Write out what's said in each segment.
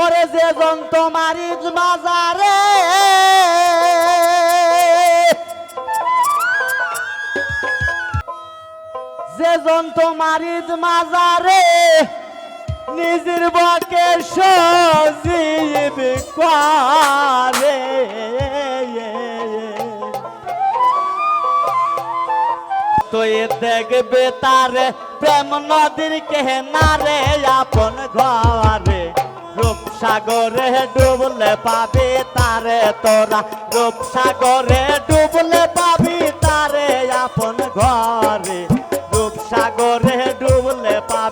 ওরে যে জন্ত মারিজ মাজারে যে জন্ত মারিজ মাজারে নিজের বকে সজীব করে। তো এ দেখবে তারে প্রেম নদীর কেনারে, আপন ঘরে। রূপসাগরে ডুবলে পাবি তারে তোরা। রূপসাগরে ডুবলে পাবি তারে আপন ঘরে। রূপসাগরে ডুবলে পাবি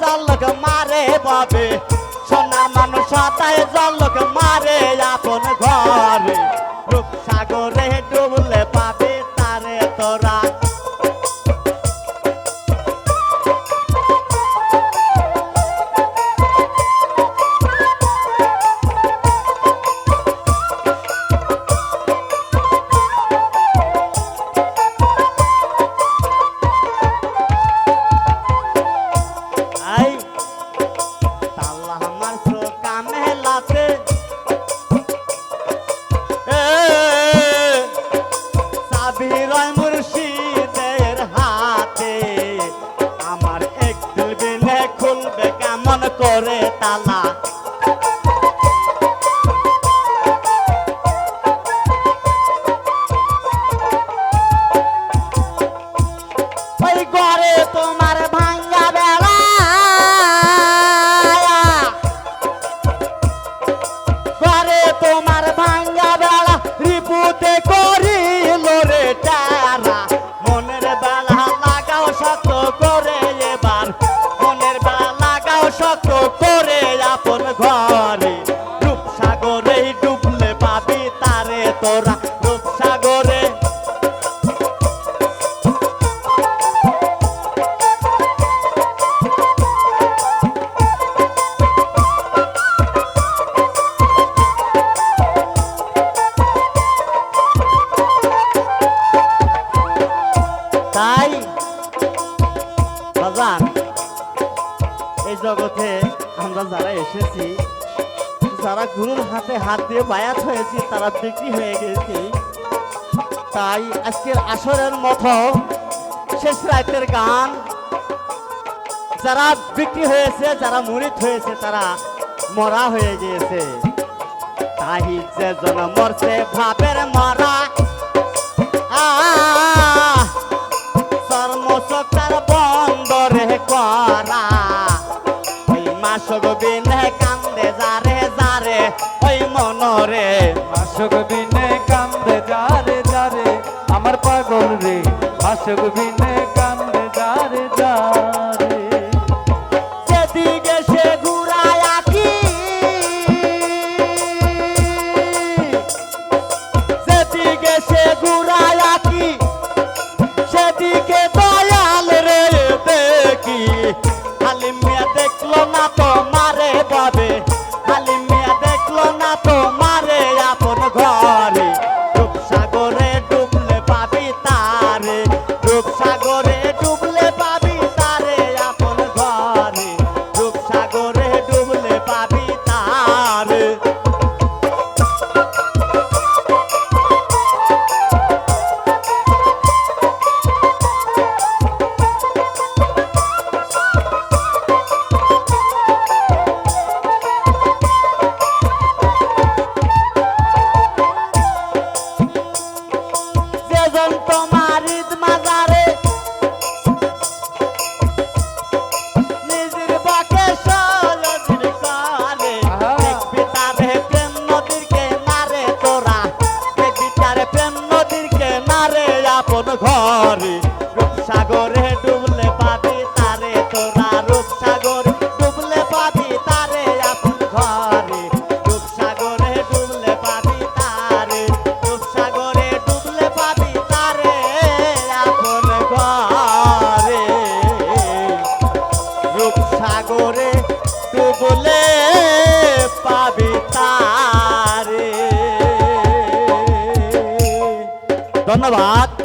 জলক মারে বাবে। সোনা মানুষ তাহে জলক মারে আপন ঘরে। রূপসাগরে ডুবলে কেমন করে তালা। ওই ঘরে তোমার তারে রূপসাগরে তাই বাজান এই জগতে আমরা যারা এসেছি যারা গুরুর হাতে হাত দিয়ে বায়াত হয়েছি, তারা বিক্রি হয়ে গেছি। তাই আজকের আসরের মতো শেষ রাতের গান। যারা বিক্রি হয়েছে, যারা মরিত হয়েছে, তারা মরা হয়ে গিয়েছে তাই যে জন মরছে, ভাবের মরা মাসক বিনে কান্দে যারে যারে, আমার পাগল রে মাসক বিনে কান্দে যারে যারে। যেদিকে সে ঘুরায় আঁকি, যেদিকে সে ঘুরায় আঁকি, সেদিকে দয়াল พันบาร